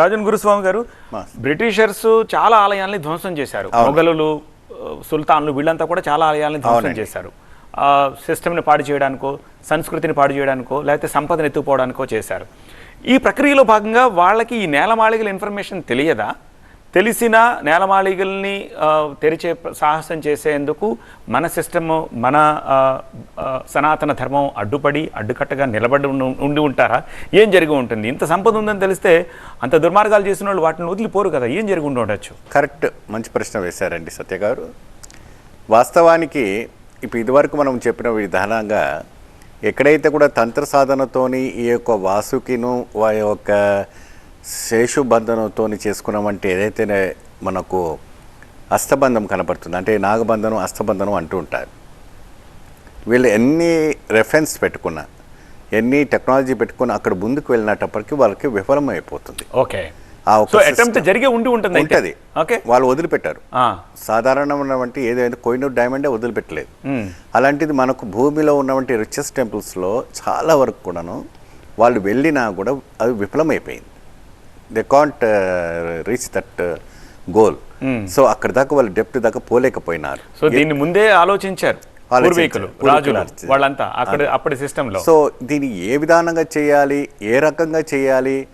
రాజన్ గురుస్వామి గారు. బ్రిటిషర్స్ చాలా ఆలయాల్ని ధ్వంసం చేశారు. మొఘలులు సుల్తాన్లు వీళ్ళంతా కూడా చాలా ఆలయాల్ని ధ్వంసం. చేశారు. ఆ, సిస్టమ్ని పాడు చేయడానికో సంస్కృతిని పాడు చేయడానికో లేకపోతే సంపదను ఎత్తుకుపోవడానికో చేశారు. ఈ ప్రక్రియలో భాగంగా వాళ్ళకి ఈ నేలమాళిగల ఇన్ఫర్మేషన్ తెలియదా? తెలిసిన నేలమాళిగల్ని తెరిచే సాహసం చేసేందుకు మన సిస్టము మన సనాతన ధర్మం అడ్డుపడి అడ్డుకట్టగా నిలబడి ఉండి- ఉంటారా? ఏం జరిగి ఉంటుంది? ఇంత సంపద ఉందని తెలిస్తే అంత దుర్మార్గాలు చేసిన వాళ్ళు వాటిని వదిలిపోరు కదా. ఏం జరిగి ఉండవచ్చు కరెక్ట్ మంచి ప్రశ్న వేశారండి సత్య గారు. వాస్తవానికి ఇప్పుడు ఇదివరకు మనం చెప్పిన విధానంగా ఎక్కడైతే కూడా తంత్ర సాధనతోని ఈ యొక్క వాసుకిను వా యొక్క శేషుబంధనంతో చేసుకున్నామంటే ఏదైతే మనకు అస్తబంధం కనపడుతుంది. అంటే నాగబంధనం అస్తబంధనం అంటూ ఉంటారు. వీళ్ళు ఎన్ని రెఫరెన్స్ పెట్టుకున్నా ఎన్ని టెక్నాలజీ పెట్టుకున్నా అక్కడ ముందుకు వెళ్ళినప్పటికీ వాళ్ళకి విఫలం అయిపోతుంది. ఓకే. జరిగే ఉండి ఉంటుంది. ఉంటది. ఓకే. వాళ్ళు వదిలిపెట్టారు. సాధారణమైనటువంటి ఏదైతే కోయినూరు డైమండే వదిలిపెట్టలేదు. అలాంటిది మనకు భూమిలో ఉన్నటువంటి రిచెస్ట్ టెంపుల్స్లో చాలా వరకు కూడాను వాళ్ళు వెళ్ళినా కూడా అది విఫలమైపోయింది. They can't reach that goal Hmm. So అక్కడ దాకా వాళ్ళు డెప్త్ దాకా పోలేకపోయినారు. సో దీన్ని ముందే ఆలోచించారు. వాళ్ళంతా అక్కడ అప్పటి సిస్టంలో. సో దీన్ని ఏ విధానంగా చేయాలి ఏ రకంగా చేయాలి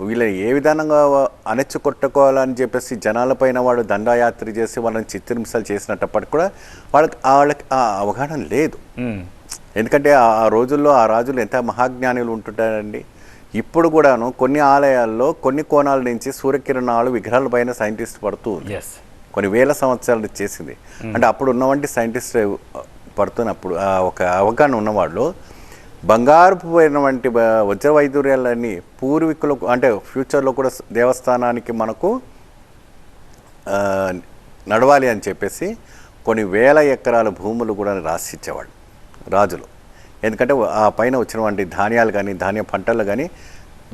వీళ్ళని ఏ విధానంగా అణెచ్చు కొట్టుకోవాలని చెప్పేసి జనాలపైన వాడు దండయాత్ర చేసి వాళ్ళని చిత్రహింసలు చేసినప్పటికి కూడా వాళ్ళకి వాళ్ళకి ఆ అవగాహన లేదు. ఎందుకంటే ఆ ఆ రోజుల్లో ఆ రాజులు ఎంత మహాజ్ఞానులు ఉంటుంటారండి. ఇప్పుడు కూడాను కొన్ని ఆలయాల్లో కొన్ని కోణాల నుంచి సూర్యకిరణాలు విగ్రహాల పైన సైంటిస్ట్ పడుతూ కొన్ని వేల సంవత్సరాలు చేసింది. అంటే అప్పుడు ఉన్నవంటి సైంటిస్ట్ పడుతున్నప్పుడు ఒక అవగాహన ఉన్నవాళ్ళు బంగారుపు పోయినటువంటి వజ్ర వైదూర్యాలన్నీ పూర్వీకులకు అంటే ఫ్యూచర్లో కూడా దేవస్థానానికి మనకు నడవాలి అని చెప్పేసి కొన్ని వేల ఎకరాల భూములు కూడా రాసిచ్చేవాళ్ళు రాజులు. ఎందుకంటే ఆ పైన వచ్చినటువంటి ధాన్యాలు కానీ ధాన్య పంటలు కానీ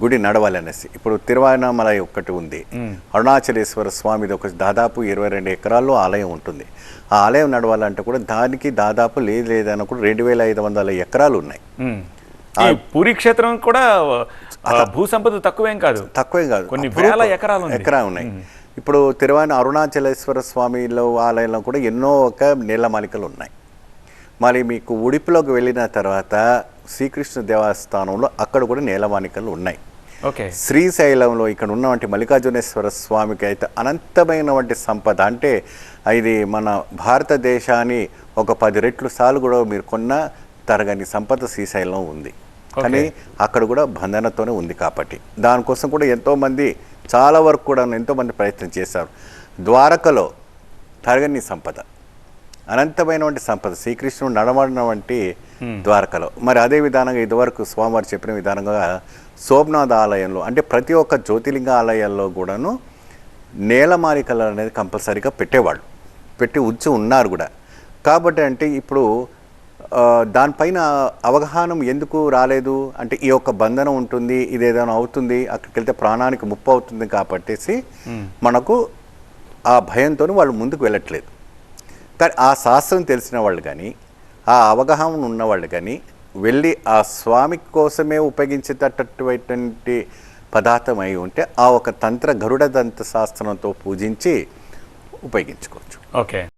గుడి నడవాలి అనేసి ఇప్పుడు తిరువణామల ఒకటి ఉంది. అరుణాచలేశ్వర స్వామిది ఒక దాదాపు ఇరవై రెండు ఎకరాల్లో ఆలయం ఉంటుంది. ఆ ఆలయం నడవాలంటే కూడా దానికి దాదాపు లేదు లేదన్న కూడా రెండు వేల ఐదు వందల ఎకరాలు ఉన్నాయి. పూరి క్షేత్రం కూడా భూ సంపద తక్కువేం కాదు. తక్కువే కాదు. కొన్ని వేల ఎకరాలు. ఎకరా ఉన్నాయి. ఇప్పుడు తిరువాణ అరుణాచలేశ్వర స్వామిలో ఆలయంలో కూడా ఎన్నో ఒక నీళ్ళ మాలికలు ఉన్నాయి. మరి మీకు ఉడిపిలోకి వెళ్ళిన తర్వాత శ్రీకృష్ణ దేవస్థానంలో అక్కడ కూడా నీలమానికలు ఉన్నాయి. ఓకే. శ్రీశైలంలో ఇక్కడ ఉన్నటువంటి మల్లికార్జునేశ్వర స్వామికి అయితే అనంతమైనటువంటి సంపద. అంటే ఇది మన భారతదేశాన్ని ఒక పది రెట్లు సార్లు కూడా మీరు కొన్న తరగని సంపద శ్రీశైలం ఉంది. కానీ అక్కడ కూడా బంధనతోనే ఉంది కాబట్టి. దానికోసం కూడా ఎంతోమంది చాలా వరకు కూడా ఎంతోమంది ప్రయత్నం చేశారు. ద్వారకలో తరగని సంపద. అనంతమైనటువంటి సంపద. శ్రీకృష్ణుడు నడవడిన వంటి ద్వారకలో. మరి అదే విధానంగా ఇదివరకు స్వామివారు చెప్పిన విధానంగా సోమనాథ ఆలయంలో అంటే ప్రతి ఒక్క జ్యోతిలింగ ఆలయాల్లో కూడాను నేలమాలికలు అనేది కంపల్సరీగా పెట్టేవాళ్ళు. పెట్టి ఉంచి ఉన్నారు కూడా. కాబట్టి అంటే ఇప్పుడు దానిపైన అవగాహన ఎందుకు రాలేదు? అంటే ఈ యొక్క బంధనం ఉంటుంది ఇది ఏదైనా అవుతుంది అక్కడికి వెళ్తే ప్రాణానికి ముప్పు అవుతుంది కాబట్టేసి మనకు ఆ భయంతో వాళ్ళు ముందుకు వెళ్ళట్లేదు. కానీ ఆ శాస్త్రం తెలిసిన వాళ్ళు కానీ ఆ అవగాహన ఉన్నవాళ్ళు కానీ వెళ్ళి ఆ స్వామి కోసమే ఉపయోగించేటటువంటి పదార్థం అయి ఉంటే ఆ ఒక తంత్ర గరుడ దంత శాస్త్రంతో పూజించి ఉపయోగించుకోవచ్చు. ఓకే.